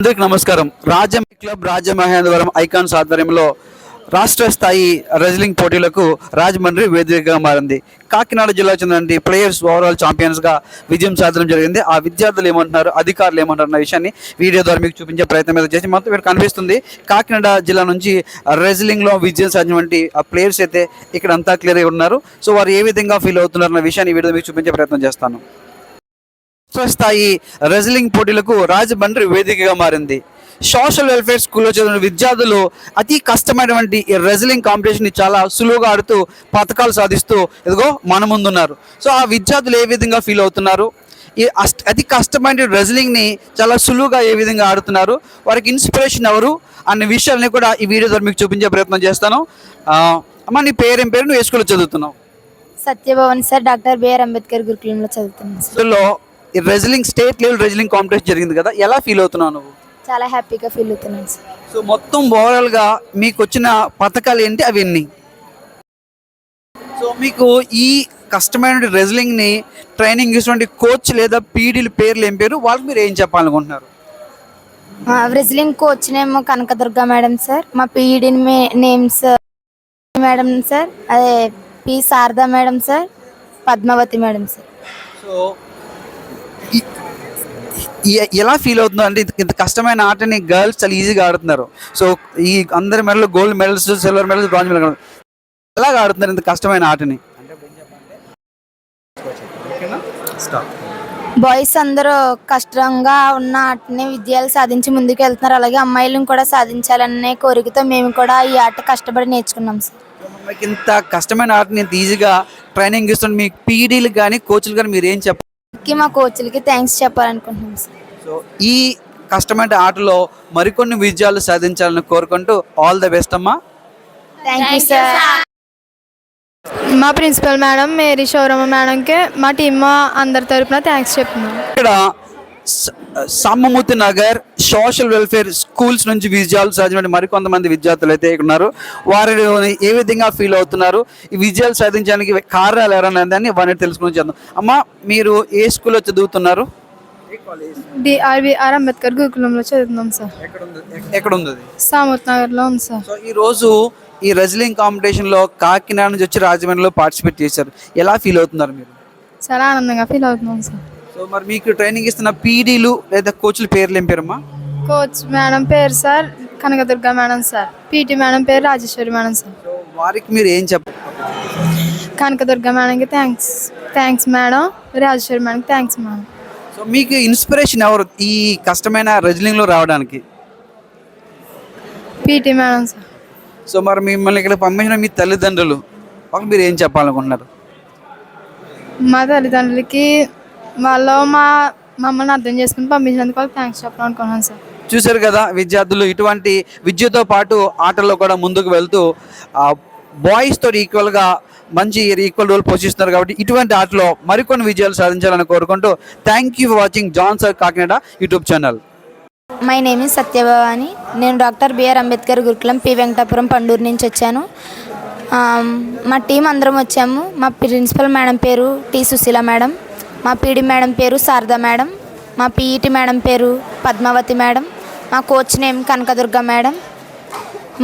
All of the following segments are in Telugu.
అందరికి నమస్కారం. రాజ్యం క్లబ్ రాజమహేంద్రవరం ఐకాన్స్ ఆధ్వర్యంలో రాష్ట్ర స్థాయి రెజ్లింగ్ పోటీలకు రాజమండ్రి వేదికగా మారింది. కాకినాడ జిల్లా చెందిన ప్లేయర్స్ ఓవరాల్ ఛాంపియన్స్గా విజయం సాధనం జరిగింది. ఆ విద్యార్థులు ఏమంటున్నారు అధికారులు ఏమంటారు అన్న విషయాన్ని వీడియో ద్వారా మీకు చూపించే ప్రయత్నం మీద చేసి మొత్తం ఇక్కడ కనిపిస్తుంది. కాకినాడ జిల్లా నుంచి రెజ్లింగ్లో విజయం సాధించినటువంటి ఆ ప్లేయర్స్ అయితే ఇక్కడ అంతా క్లియర్ ఉన్నారు. సో వారు ఏ విధంగా ఫీల్ అవుతున్నారు అన్న విషయాన్ని వీడియో మీకు చూపించే ప్రయత్నం చేస్తాను. స్థాయి రెజ్లింగ్ పోటీలకు రాజమండ్రి వేదికగా మారింది. సోషల్ వెల్ఫేర్ స్కూల్లో చదివిన విద్యార్థులు అతి కష్టమైనటువంటి ఈ రెజ్లింగ్ కాంపిటీషన్ని చాలా సులువుగా ఆడుతూ పథకాలు సాధిస్తూ ఇదిగో మన ముందున్నారు. సో ఆ విద్యార్థులు ఏ విధంగా ఫీల్ అవుతున్నారు? ఈ అతి కష్టమైన రెజ్లింగ్ని చాలా సులువుగా ఏ విధంగా ఆడుతున్నారు? వారికి ఇన్స్పిరేషన్ ఎవరు? అనే విషయాలని కూడా ఈ వీడియో ద్వారా మీకు చూపించే ప్రయత్నం చేస్తాను. అమ్మ నీ పేరేం పేరు? నువ్వు ఏ స్కూల్లో చదువుతున్నావు? Satyabhavan sir doctor B R Ambedkar గురుకులంలో చదువుతున్నాను ఇందులో ఈ wrestling state level wrestling competition జరిగింది కదా ఎలా ఫీల్ అవుతున్నావు నువ్వు? చాలా హ్యాపీగా ఫీల్ అవుతున్నాను సార్. సో మొత్తం ఓవరాల్గా మీకు వచ్చిన పథకాలు ఏంటి? అవి ఎన్ని? సో మీకు ఈ కష్టమైన రెజ్లింగ్ని ట్రైనింగ్ ఇచ్చినటువంటి కోచ్ లేదా పీడీల పేర్లు ఏం పేరు? వాళ్ళకి మీరు ఏం చెప్పాలనుకుంటున్నారు? Wrestling coach name Kanakadurga madam sir. మా P E D names madam sir అదే P Sharada madam sir Padmavathi madam sir. So ఎలా ఫీల్ అవుతుందో అంటే ఇంత- ఇంత కష్టమైన ఆటని గర్ల్స్ చాలా ఈజీగా ఆడుతున్నారు. సో ఈ అందరి medal gold medals silver medals bronze medal ఎలాగ ఆడుతున్నారు ఇంత కష్టమైన ఆటని? బాయ్స్ అందరూ కష్టంగా ఉన్న ఆటని విజయాలు సాధించి ముందుకు వెళ్తున్నారు. అలాగే అమ్మాయిలను కూడా సాధించాలనే కోరికతో మేము కూడా ఈ ఆట కష్టపడి నేర్చుకున్నాం సార్ ఇంత కష్టమైన ఆటని ఇంత ఈజీగా ట్రైనింగ్ ఇస్తున్న మీ పీడీలు కానీ కోచ్లు కానీ మీరు ఏం చెప్పాలి కి మా కోచ్లకి థ్యాంక్స్ చెప్పాలనుకుంటున్నాం సార్ సో ఈ కష్టమైన ఆటలో మరికొన్ని విజయాలు సాధించాలని కోరుకుంటూ ఆల్ ద బెస్ట్ అమ్మా. థ్యాంక్ యూ సార్ మా ప్రిన్సిపల్ మేడం మేరీ శౌరమ్మ మేడంకి మా టీమ్ అందరి తరపున థ్యాంక్స్ చెప్తున్నాం. ఇక్కడ స- Samamurthy Nagar social welfare schools నుంచి విజయాలు సాధించిన మరికొంతమంది విద్యార్థులు అయితే ఇక్కడ ఉన్నారు. వారు ఏ విధంగా ఫీల్ అవుతున్నారు? ఈ విజయాలు సాధించడానికి కారణాలు ఎవరన్నా దాన్ని వారిని తెలుసుకుని చేద్దాం. అమ్మా మీరు ఏ స్కూల్లో చదువుతున్నారు? డిఆర్విఆర్ అంబేద్కర్ గురుకులంలో చదువుతున్నాం సార్. ఎక్కడ ఉంది? సామూత్ నగర్లో ఉంది సార్. సో ఈ రోజు ఈ రెజ్లింగ్ కాంపిటీషన్లో కాకినాడ నుంచి వచ్చి రాజమండ్రిలో పార్టిసిపేట్ చేశారు. ఎలా ఫీల్ అవుతున్నారు మీరు? చాలా ఆనందంగా ఫీల్ అవుతున్నాం సార్. సో మరి మీకు ట్రైనింగ్ ఇస్తున్న పీడీలు లేదా కోచ్ల పేర్లు ఏం పేరమ్మా? కోచ్ మేడం పేరు sir Kanakadurga madam sir. PT madam పేరు రాజేశ్వరి మేడం సార్. వారికి మీరు ఏం చెప్ప కనకదుర్గ మేడంకి థ్యాంక్స్ థ్యాంక్స్ మేడం రాజేశ్వరి మేడంకి థ్యాంక్స్ మేడం. సో మీకు ఇన్స్పిరేషన్ ఎవరు ఈ కష్టమైన రెజ్లింగ్లో రావడానికి? PT madam sir. సో మరి మిమ్మల్ని ఇక్కడ పంపించిన మీ తల్లిదండ్రులు వాళ్ళకి మీరు ఏం చెప్పాలనుకుంటున్నారు? మా తల్లిదండ్రులకి వాళ్ళు మా మమ్మల్ని అర్థం చేసుకుని పంపించినందుకు వాళ్ళకి థ్యాంక్స్ చెప్పాలనుకున్నాను సార్. చూశారు కదా విద్యార్థులు ఇటువంటి విద్యతో పాటు ఆటల్లో కూడా ముందుకు వెళ్తూ బాయ్స్ ఈక్వల్గా మంచి ఈక్వల్ రోల్ పోషిస్తున్నారు కాబట్టి ఇటువంటి ఆటలో మరికొన్ని విజయాలు సాధించాలని కోరుకుంటూ thank you for watching John sir Kakinada YouTube channel my name is Satyabhavani నేను డాక్టర్ బిఆర్ అంబేద్కర్ గురుకులం పి వెంకటాపురం పండూరు నుంచి వచ్చాను. మా టీం అందరం వచ్చాము. మా ప్రిన్సిపల్ మేడం పేరు టి సుశీల మేడం. మా పీడి మేడం పేరు శారదా మేడం. మా పీఈటి మేడం పేరు పద్మావతి మేడం. మా కోచ్ నేమ్ కనకదుర్గ మేడం.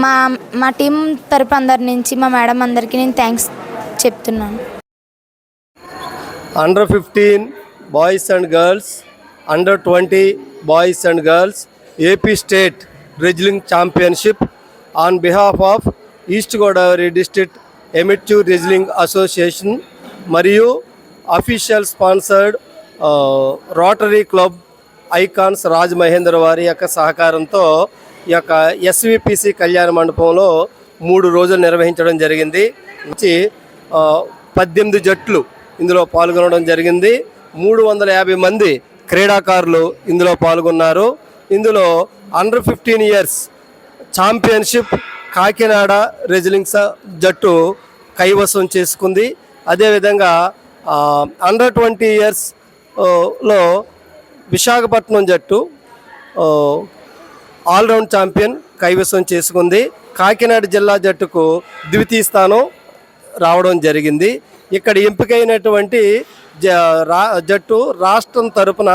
మా మా టీం తరపు అందరి నుంచి మా మేడం అందరికీ నేను థ్యాంక్స్ చెప్తున్నాను. Under fifteen boys and girls under twenty boys and girls AP state wrestling championship on behalf of east Godavari district amateur wrestling association మరియు official sponsored rotary club icons Rajmahendra వారి యొక్క సహకారంతో ఈ యొక్క ఎస్విపిసి కళ్యాణ మండపంలో మూడు రోజులు నిర్వహించడం జరిగింది. నుంచి పద్దెనిమిది జట్లు ఇందులో పాల్గొనడం జరిగింది. మూడు వందల యాభై మంది క్రీడాకారులు ఇందులో పాల్గొన్నారు. ఇందులో under fifteen years championship Kakinada wrestling జట్టు కైవసం చేసుకుంది. అదేవిధంగా అండర్ ట్వంటీ ఇయర్స్లో విశాఖపట్నం జట్టు ఆల్రౌండ్ ఛాంపియన్ కైవసం చేసుకుంది. కాకినాడ జిల్లా జట్టుకు ద్వితీయ స్థానం రావడం జరిగింది. ఇక్కడ ఎంపికైనటువంటి జ రా జట్టు రాష్ట్రం తరపున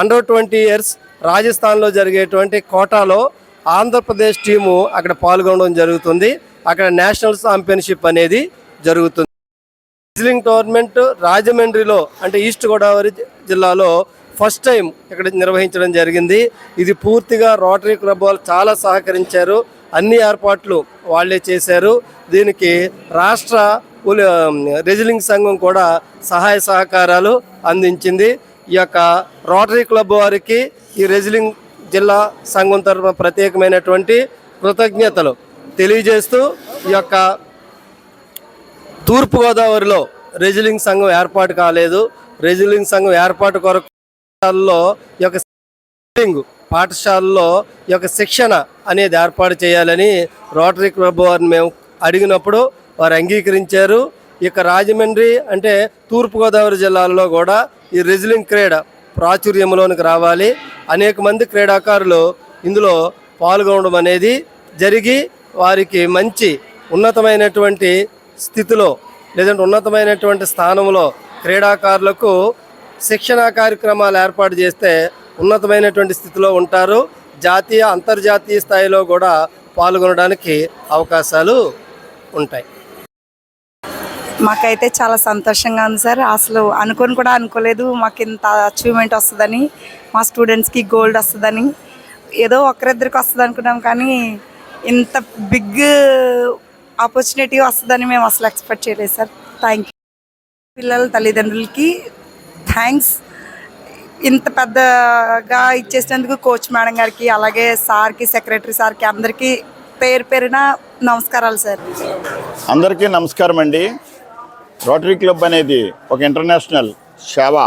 అండర్ ట్వంటీ ఇయర్స్ రాజస్థాన్లో జరిగేటువంటి కోటాలో ఆంధ్రప్రదేశ్ టీము అక్కడ పాల్గొనడం జరుగుతుంది. అక్కడ నేషనల్ ఛాంపియన్షిప్ అనేది జరుగుతుంది. రెజ్లింగ్ టోర్నమెంట్ రాజమండ్రిలో అంటే ఈస్ట్ గోదావరి జిల్లాలో ఫస్ట్ టైం ఇక్కడ నిర్వహించడం జరిగింది. ఇది పూర్తిగా రోటరీ క్లబ్ వాళ్ళు చాలా సహకరించారు. అన్ని ఏర్పాట్లు వాళ్ళే చేశారు. దీనికి రాష్ట్ర ఉలి- సంఘం కూడా సహాయ సహకారాలు అందించింది. ఈ యొక్క రోటరీ క్లబ్ వారికి ఈ రెజిలింగ్ జిల్లా సంఘం తరఫున ప్రత్యేకమైనటువంటి కృతజ్ఞతలు తెలియజేస్తూ ఈ యొక్క తూర్పుగోదావరిలో రెజిలింగ్ సంఘం ఏర్పాటు కాలేదు. రెజిలింగ్ సంఘం ఏర్పాటు కొరకు పాఠశాలలో ఈ యొక్క రెజ్లింగ్ పాఠశాలలో ఈ యొక్క శిక్షణ అనేది ఏర్పాటు చేయాలని రోటరీ క్లబ్ వారిని మేము అడిగినప్పుడు వారు అంగీకరించారు. ఇక రాజమండ్రి అంటే తూర్పుగోదావరి జిల్లాలో కూడా ఈ రెజ్లింగ్ క్రీడ ప్రాచుర్యంలోనికి రావాలి. అనేక మంది క్రీడాకారులు ఇందులో పాల్గొనడం అనేది జరిగి వారికి మంచి ఉన్నతమైనటువంటి స్థితిలో లేదంటే ఉన్నతమైనటువంటి స్థానంలో క్రీడాకారులకు శిక్షణా కార్యక్రమాలు ఏర్పాటు చేస్తే ఉన్నతమైనటువంటి స్థితిలో ఉంటారు. జాతీయ అంతర్జాతీయ స్థాయిలో కూడా పాల్గొనడానికి అవకాశాలు ఉంటాయి. మాకైతే చాలా సంతోషంగా ఉంది సార్. అసలు అనుకొని కూడా అనుకోలేదు. మాకు ఇంత అచీవ్మెంట్ వస్తుందని మా స్టూడెంట్స్కి గోల్డ్ వస్తుందని. ఏదో ఒకరిద్దరికి వస్తుంది అనుకున్నాం కానీ ఇంత బిగ్ ఆపర్చునిటీ వస్తుందని మేము అసలు ఎక్స్పెక్ట్ చేయలేదు సార్. థ్యాంక్ యూ పిల్లల తల్లిదండ్రులకి థ్యాంక్స్. ఇంత పెద్దగా ఇచ్చేసినందుకు కోచ్ మేడం గారికి అలాగే సార్కి సెక్రటరీ సార్కి అందరికీ పేరు పేరున నమస్కారాలు సార్. అందరికీ నమస్కారం అండి. రోటరీ క్లబ్ అనేది ఒక ఇంటర్నేషనల్ సేవా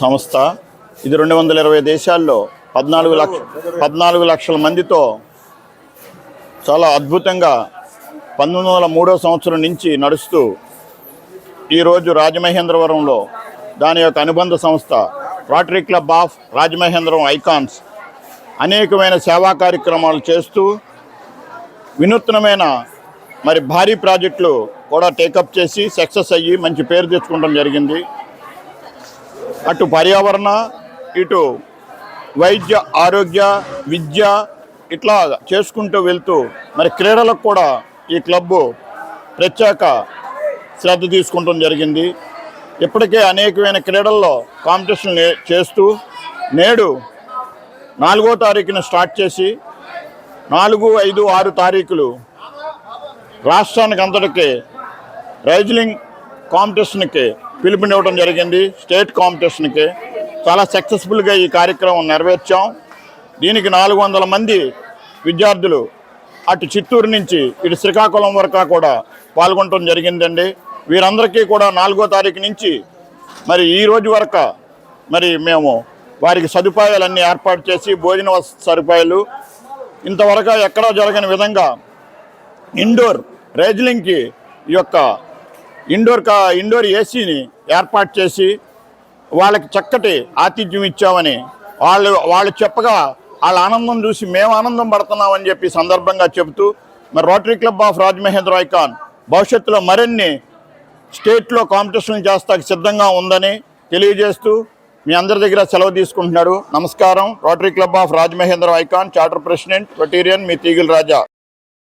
సంస్థ. ఇది రెండు వందల ఇరవై దేశాల్లో పద్నాలుగు లక్ష పద్నాలుగు లక్షల మందితో చాలా అద్భుతంగా పంతొమ్మిది వందల మూడో సంవత్సరం నుంచి నడుస్తూ ఈరోజు రాజమహేంద్రవరంలో దాని యొక్క అనుబంధ సంస్థ rotary club of Rajamahendram icons అనేకమైన సేవా కార్యక్రమాలు చేస్తూ వినూత్నమైన మరి భారీ ప్రాజెక్టులు కూడా టేకప్ చేసి సక్సెస్ అయ్యి మంచి పేరు తెచ్చుకోవడం జరిగింది. అటు పర్యావరణ ఇటు వైద్య ఆరోగ్య విద్య ఇట్లా చేసుకుంటూ వెళ్తూ మరి క్రీడలకు కూడా ఈ క్లబ్బు ప్రత్యేక శ్రద్ధ తీసుకుంటం జరిగింది. ఇప్పటికే అనేకమైన క్రీడల్లో కాంపిటీషన్ చేస్తూ నేడు నాలుగో తారీఖున స్టార్ట్ చేసి నాలుగు ఐదు ఆరు తారీఖులు రాష్ట్రానికి అంతటికి రైజ్లింగ్ కాంపిటీషన్కి పిలుపునివ్వడం జరిగింది. స్టేట్ కాంపిటీషన్కి చాలా సక్సెస్ఫుల్గా ఈ కార్యక్రమం నెరవేర్చాం. దీనికి నాలుగు వందల మంది విద్యార్థులు అటు చిత్తూరు నుంచి ఇటు శ్రీకాకుళం వరకు కూడా పాల్గొనడం జరిగిందండి. వీరందరికీ కూడా నాలుగో తారీఖు నుంచి మరి ఈ రోజు వరకు మరి మేము వారికి సదుపాయాలన్నీ ఏర్పాటు చేసి భోజన సదుపాయాలు. ఇంతవరకు ఎక్కడా జరగని విధంగా ఇండోర్ రేజ్లింగ్కి ఈ యొక్క ఇండోర్ కా ఇండోర్ ఏసీని ఏర్పాటు చేసి వాళ్ళకి చక్కటి ఆతిథ్యం ఇచ్చామని వాళ్ళు వాళ్ళు చెప్పగా వాళ్ళ ఆనందం చూసి మేము ఆనందం పడుతున్నామని చెప్పి సందర్భంగా చెబుతూ మరి rotary club of Rajamahendra icon భవిష్యత్తులో మరిన్ని స్టేట్లో కాంపిటీషన్ చేస్తాకి సిద్ధంగా ఉందని తెలియజేస్తూ మీ అందరి దగ్గర సెలవు తీసుకుంటున్నాడు. నమస్కారం. Rotary club of Rajamahendra icon charter president rotarian me తీగిల్ Raja.